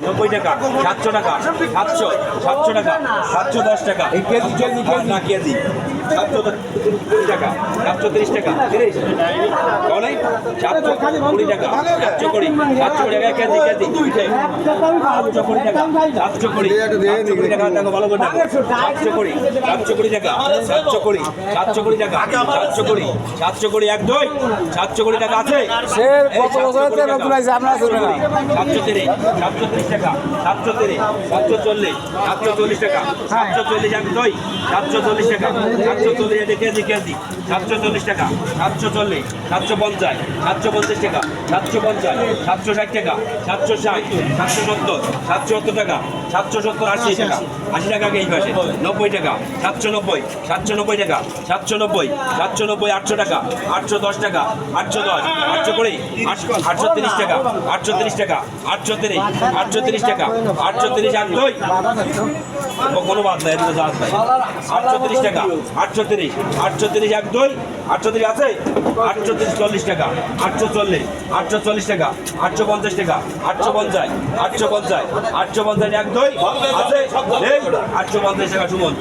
নব্বই টাকা সাতশো টাকা সাতশো সাতশো টাকা সাতশো দশ টাকা কেজি, কেজি, কেজি। না কেজি সাতশো দশ- টাকা সাতশো তিরিশ টাকা তিরিশ সাতশো কুড়ি টাকা সাতশো কুড়ি সাতশো কুড়ি টাকা কেজি কেজি। সাতশো কুড়ি টাকা সাতশো কুড়ি সাতশো কুড়ি টাকা দেখো ভালো করে সাতশো কুড়ি সাতশো কুড়ি টাকা সাতশো কুড়ি সাতশো কুড়ি টাকা সাতশো কুড়ি সাতশো কুড়ি এক দুই সাতশো কুড়ি টাকা আছে। সাতশো তিরিশ তিরিশ টাকা সাতশো তিরিশ সাতশো চল্লিশ সাতশো চল্লিশ টাকা সাতশো চল্লিশ এক দুই সাতশো চল্লিশ টাকা সাতশো চল্লিশ কেজি কেজি সাতশো চল্লিশ টাকা সাতশো চল্লিশ সাতশো পঞ্চাশ সাতশো পঞ্চাশ টাকা, সাতশো পঞ্চাশ, সাতশো ষাট টাকা, সাতশো ষাট, সাতশো সত্তর সাতশো সত্তর টাকা। সাতশো সত্তর আশি টাকা। আশি টাকা এই পাশে? নব্বই টাকা। সাতশো নব্বই সাতশো নব্বই টাকা। সাতশো নব্বই সাতশো নব্বই, আটশো টাকা। আটশো দশ টাকা। আটশো দশ, আটশো কুড়ি আটশো তিরিশ টাকা। আটশো তিরিশ টাকা। আটশো তিরিশ আটশো তিরিশ টাকা। আটশো তিরিশ আট কোনো বাদ নাই এদিকে জাহাজ নাই। আটশো তিরিশ টাকা। আটশো তিরিশ আটশো তিরিশ এক দুই। আটশো তিরিশ আছে? আটশো তিরিশ চল্লিশ টাকা। আটশো চল্লিশ আটশো চল্লিশ টাকা। আটশো পঞ্চাশ টাকা। আটশো পঞ্চাশ আটশো পঞ্চাশ আটশো পঞ্চাশ এক আছে এই, আটশো পঞ্চাশ টাকা সুমন